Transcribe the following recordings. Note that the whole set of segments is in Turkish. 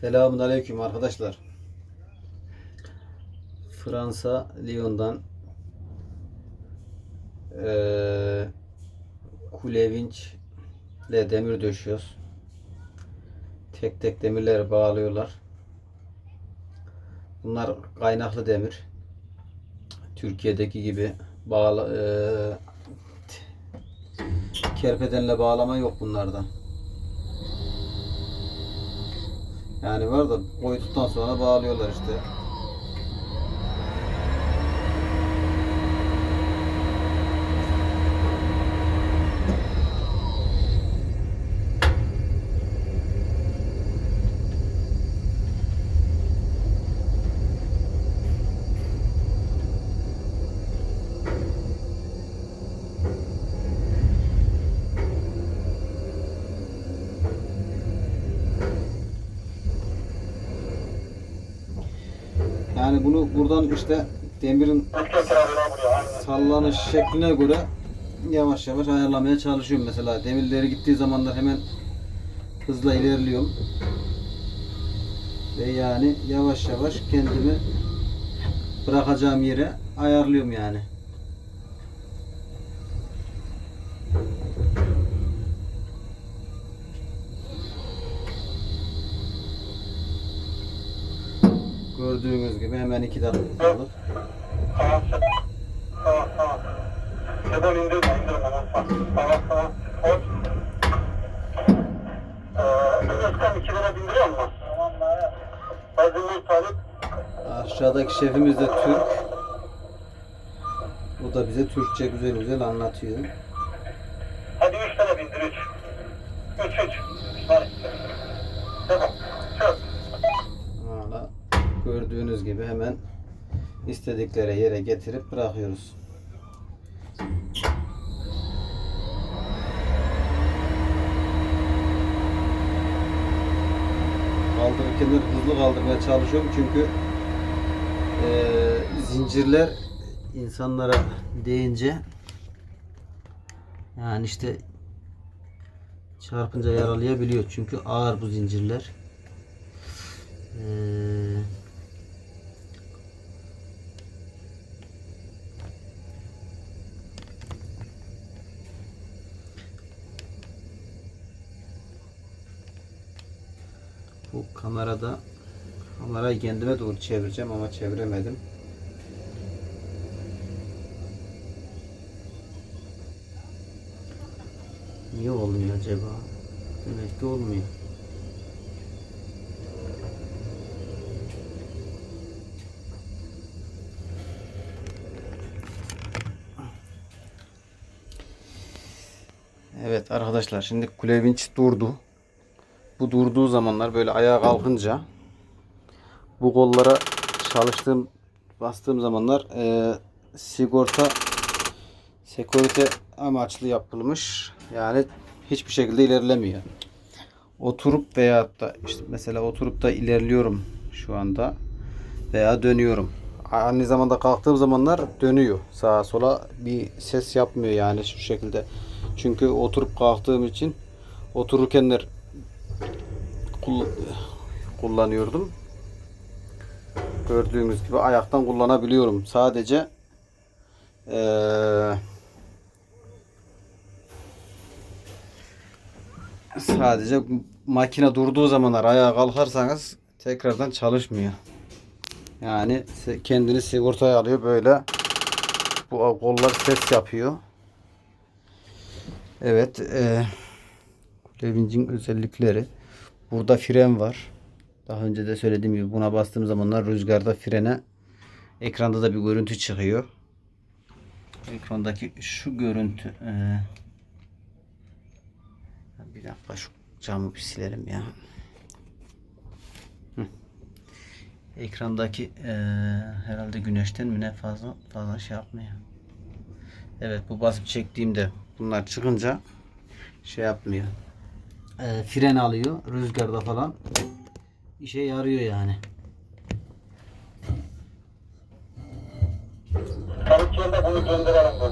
Selamun Aleyküm arkadaşlar. Fransa Lyon'dan eee kule vinç ile demir döşüyoruz. Tek tek demirleri bağlıyorlar. Bunlar kaynaklı demir. Türkiye'deki gibi bağla eee, t- kerpetenle bağlama yok bunlarda. Yani var da koyduktan sonra bağlıyorlar işte. Yani bunu buradan işte demirin sallanış şekline göre yavaş yavaş ayarlamaya çalışıyorum. Mesela demirleri gittiği zamanlar hemen hızla ilerliyorum. Ve yani yavaş yavaş kendimi bırakacağım yere ayarlıyorum yani. Gördüğünüz gibi hemen iki dakikalık. Tamam. Tamam tamam. İndirme indirme. Tamam tamam. tamam. Hop. Ee, Özkan iki lira bindiriyor musun? Tamam da. Bazı talip. Aşağıdaki şefimiz de Türk. O da bize Türkçe güzel güzel anlatıyor. İstedikleri yere getirip bırakıyoruz. Kaldırırken hızlı kaldırmaya çalışıyorum çünkü eee, zincirler insanlara değince yani işte çarpınca yaralayabiliyor çünkü ağır bu zincirler. Bu kamerada kamerayı kendime doğru çevireceğim ama çeviremedim. Niye olmuyor acaba? Demek ki olmuyor. Evet arkadaşlar şimdi kule vinç durdu. Bu durduğu zamanlar böyle ayağa kalkınca bu kollara çalıştığım bastığım zamanlar e, sigorta sekurite amaçlı yapılmış. Yani hiçbir şekilde ilerlemiyor. Oturup veya da işte mesela oturup da ilerliyorum şu anda veya dönüyorum. Aynı zamanda kalktığım zamanlar dönüyor. Sağa sola bir ses yapmıyor yani şu şekilde. Çünkü oturup kalktığım için otururkenler kul- kullanıyordum. Gördüğünüz gibi ayaktan kullanabiliyorum. Sadece eee, sadece makine durduğu zamanlar ayağa kalkarsanız tekrardan çalışmıyor. Yani kendini sigortaya alıyor böyle. Bu kollar ses yapıyor. Evet. E, Levinc'in özellikleri. Burada fren var. Daha önce de söylediğim gibi buna bastığım zamanlar rüzgarda frene ekranda da bir görüntü çıkıyor. Ekrandaki şu görüntü e, bir dakika şu camı bir silerim ya. Hı. Ekrandaki e, herhalde güneşten mi ne fazla fazla şey yapmıyor. Evet bu basıp çektiğimde bunlar çıkınca şey yapmıyor. E, fren alıyor rüzgarda falan. İşe yarıyor yani. Tarıkçı'nda bunu gönderelim. Bu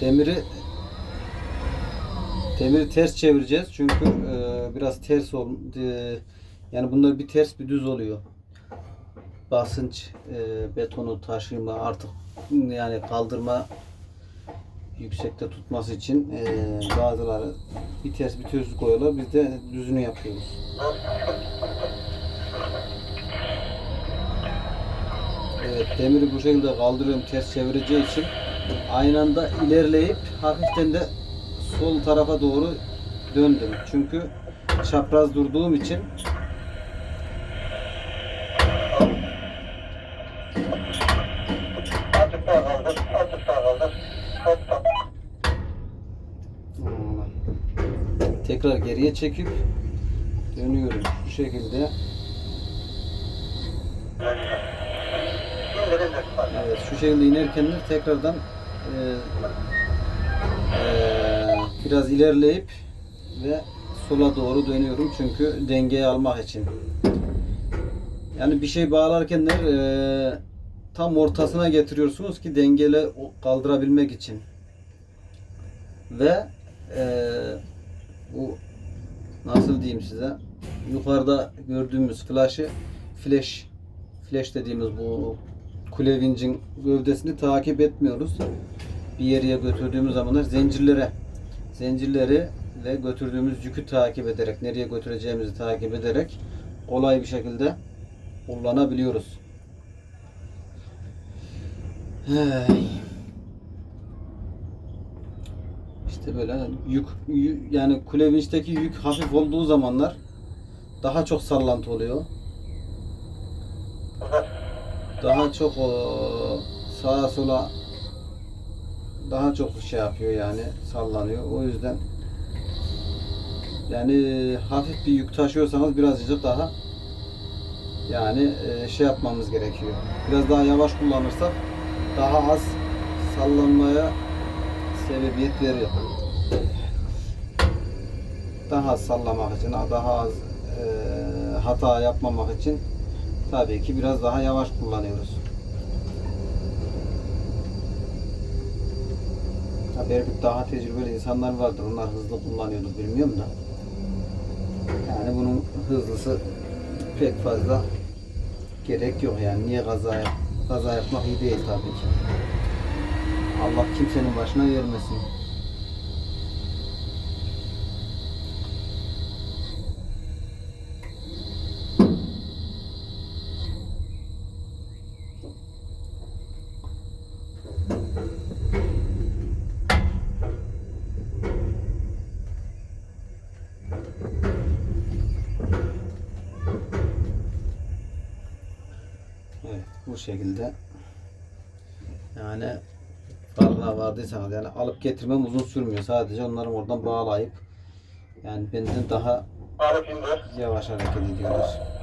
demiri demiri ters çevireceğiz çünkü e, biraz ters ol e, yani bunlar bir ters bir düz oluyor. Basınç e, betonu taşıma artık yani kaldırma yüksekte tutması için e, bazıları bir ters bir düz koyuyorlar. Biz de düzünü yapıyoruz. Evet, demiri bu şekilde kaldırıyorum ters çevireceği için aynı anda ilerleyip hafiften de sol tarafa doğru döndüm. Çünkü çapraz durduğum için Azıcık daha kaldır. Azıcık daha kaldır. Hop hop. Hmm, tekrar geriye çekip dönüyorum bu şekilde. Evet, şu şekilde inerken de tekrardan e, e, biraz ilerleyip ve sola doğru dönüyorum çünkü dengeyi almak için. Yani bir şey bağlarken de e, tam ortasına getiriyorsunuz ki dengeli kaldırabilmek için. Ve e, bu nasıl diyeyim size yukarıda gördüğümüz flash'ı flash flash dediğimiz bu kule vincin gövdesini takip etmiyoruz. Bir yere götürdüğümüz zamanlar zincirlere zincirleri ve götürdüğümüz yükü takip ederek nereye götüreceğimizi takip ederek kolay bir şekilde kullanabiliyoruz. Hey. İşte böyle yük, yük yani kule vinçteki yük hafif olduğu zamanlar daha çok sallantı oluyor. Daha çok o, sağa sola daha çok şey yapıyor yani sallanıyor. O yüzden yani hafif bir yük taşıyorsanız birazcık daha yani e, şey yapmamız gerekiyor. Biraz daha yavaş kullanırsak daha az sallanmaya sebebiyet veriyor. Daha sallamak için, daha az e, hata yapmamak için tabii ki biraz daha yavaş kullanıyoruz. Belki daha tecrübeli insanlar vardır. Onlar hızlı kullanıyordur bilmiyorum da. Yani bunun hızlısı pek fazla gerek yok yani. Niye kaza kaza yapmak iyi değil tabii ki. Allah kimsenin başına vermesin. Evet, bu şekilde yani farkına vardıysanız yani alıp getirmem uzun sürmüyor. Sadece onları oradan bağlayıp yani benden daha yavaş hareket ediyorlar.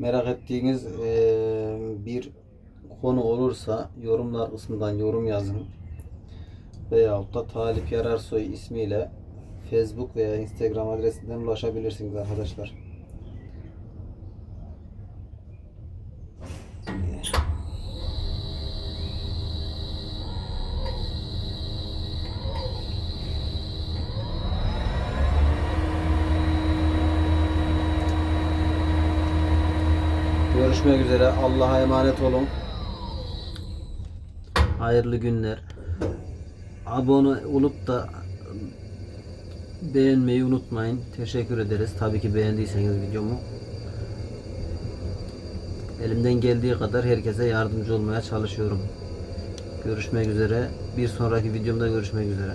Merak ettiğiniz eee, bir konu olursa yorumlar kısmından yorum yazın. Veyahut da Talip Yararsoy ismiyle Facebook veya Instagram adresinden ulaşabilirsiniz arkadaşlar. Görüşmek üzere. Allah'a emanet olun. Hayırlı günler. Abone olup da beğenmeyi unutmayın. Teşekkür ederiz. Tabii ki beğendiyseniz videomu. Elimden geldiği kadar herkese yardımcı olmaya çalışıyorum. Görüşmek üzere. Bir sonraki videomda görüşmek üzere.